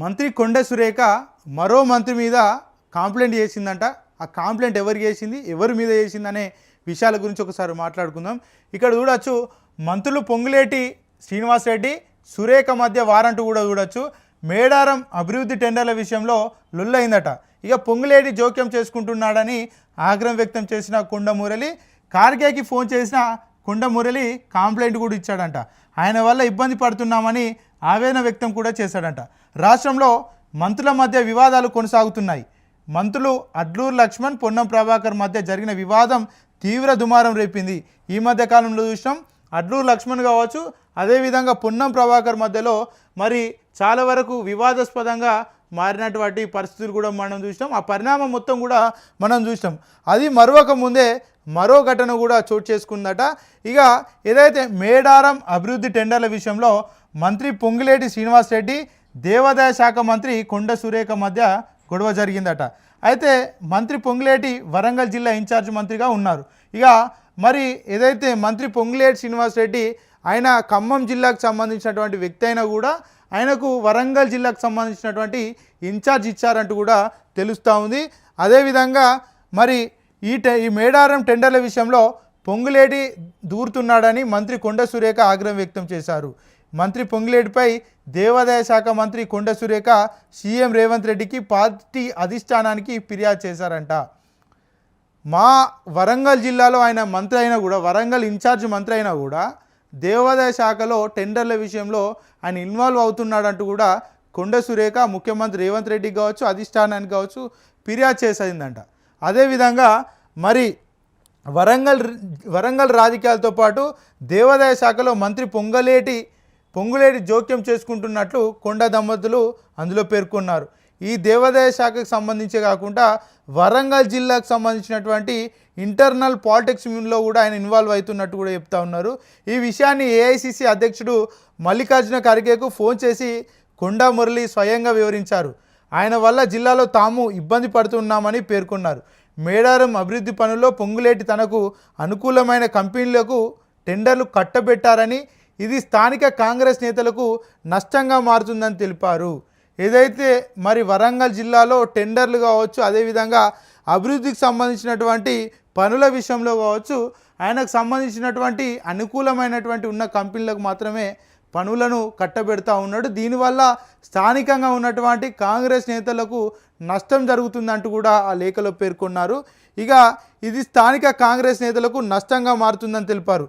మంత్రి కొండ సురేఖ మరో మంత్రి మీద కాంప్లైంట్ చేసిందంట. ఆ కాంప్లైంట్ ఎవరికి చేసింది? ఎవరి మీద చేసిందనే విషయాల గురించి ఒకసారి మాట్లాడుకుందాం. ఇక్కడ చూడొచ్చు మంత్రులు పొంగులేటి శ్రీనివాసరెడ్డి సురేఖ మధ్య వారంట్ కూడా చూడొచ్చు. మేడారం అభివృద్ధి టెండర్ల విషయంలో లొల్లైందట. ఇక పొంగులేటి జోక్యం చేసుకుంటున్నాడని ఆగ్రహం వ్యక్తం చేసిన కొండ మురళి కార్గేకి ఫోన్ చేసిన కొండ మురళి కాంప్లైంట్ కూడా ఇచ్చాడంట. ఆయన వల్ల ఇబ్బంది పడుతున్నామని ఆవేదన వ్యక్తం కూడా చేశాడంట. రాష్ట్రంలో మంత్రుల మధ్య వివాదాలు కొనసాగుతున్నాయి. మంత్రులు అడ్లూరు లక్ష్మణ్ పొన్నం ప్రభాకర్ మధ్య జరిగిన వివాదం తీవ్ర దుమారం రేపింది. ఈ మధ్య కాలంలో చూసినాం అడ్లూరు లక్ష్మణ్ కావచ్చు అదేవిధంగా పొన్నం ప్రభాకర్ మధ్యలో మరి చాలా వరకు వివాదాస్పదంగా మారినటువంటి పరిస్థితులు కూడా మనం చూసినాం. ఆ పరిణామం మొత్తం కూడా మనం చూసినాం. అది మరొక ముందే మరో ఘటన కూడా చోటు చేసుకుందట. ఇక ఏదైతే మేడారం అభివృద్ధి టెండర్ల విషయంలో మంత్రి పొంగిలేటి శ్రీనివాస్ రెడ్డి దేవాదాయ శాఖ మంత్రి కొండ సురేఖ మధ్య గొడవ జరిగిందట. అయితే మంత్రి పొంగిలేటి వరంగల్ జిల్లా ఇన్ఛార్జ్ మంత్రిగా ఉన్నారు. ఇక మరి ఏదైతే మంత్రి పొంగిలేటి శ్రీనివాస్ రెడ్డి ఆయన ఖమ్మం జిల్లాకు సంబంధించినటువంటి వ్యక్తి అయినా కూడా ఆయనకు వరంగల్ జిల్లాకు సంబంధించినటువంటి ఇన్ఛార్జ్ ఇచ్చారంటూ కూడా తెలుస్తూ ఉంది. అదేవిధంగా మరి ఈ టె ఈ మేడారం టెండర్ల విషయంలో పొంగులేటి దూరుతున్నాడని మంత్రి కొండ సురేఖ ఆగ్రహం వ్యక్తం చేశారు. మంత్రి పొంగిలేటిపై దేవాదాయ శాఖ మంత్రి కొండ సురేఖ సీఎం రేవంత్ రెడ్డికి పార్టీ అధిష్టానానికి ఫిర్యాదు చేశారంట. మా వరంగల్ జిల్లాలో ఆయన మంత్రి అయినా కూడా వరంగల్ ఇన్ఛార్జ్ మంత్రి అయినా కూడా దేవాదాయ శాఖలో టెండర్ల విషయంలో ఆయన ఇన్వాల్వ్ అవుతున్నాడంటూ కూడా కొండ సురేఖ ముఖ్యమంత్రి రేవంత్ రెడ్డి కావచ్చు అధిష్టానానికి కావచ్చు ఫిర్యాదు చేసిందంట. అదేవిధంగా మరి వరంగల్ వరంగల్ రాజకీయాలతో పాటు దేవాదాయ శాఖలో మంత్రి పొంగలేటి పొంగులేటి జోక్యం చేసుకుంటున్నట్లు కొండ దంపతులు అందులో పేర్కొన్నారు. ఈ దేవాదాయ శాఖకు సంబంధించే కాకుండా వరంగల్ జిల్లాకు సంబంధించినటువంటి ఇంటర్నల్ పాలిటిక్స్లో కూడా ఆయన ఇన్వాల్వ్ అవుతున్నట్టు కూడా చెప్తా ఉన్నారు. ఈ విషయాన్ని ఏఐసిసి అధ్యక్షుడు మల్లికార్జున ఖర్గేకు ఫోన్ చేసి కొండా మురళి స్వయంగా వివరించారు. ఆయన వల్ల జిల్లాలో తాము ఇబ్బంది పడుతున్నామని పేర్కొన్నారు. మేడారం అభివృద్ధి పనుల్లో పొంగులేటి తనకు అనుకూలమైన కంపెనీలకు టెండర్లు కట్టబెట్టారని ఇది స్థానిక కాంగ్రెస్ నేతలకు నష్టంగా మారుతుందని తెలిపారు. ఏదైతే మరి వరంగల్ జిల్లాలో టెండర్లు కావచ్చు అదేవిధంగా అభివృద్ధికి సంబంధించినటువంటి పనుల విషయంలో కావచ్చు ఆయనకు సంబంధించినటువంటి అనుకూలమైనటువంటి ఉన్న కంపెనీలకు మాత్రమే పనులను కట్టబెడతా ఉన్నాడు. దీనివల్ల స్థానికంగా ఉన్నటువంటి కాంగ్రెస్ నేతలకు నష్టం జరుగుతుందంటూ కూడా ఆ లేఖలో పేర్కొన్నారు. ఇక ఇది స్థానిక కాంగ్రెస్ నేతలకు నష్టంగా మారుతుందని తెలిపారు.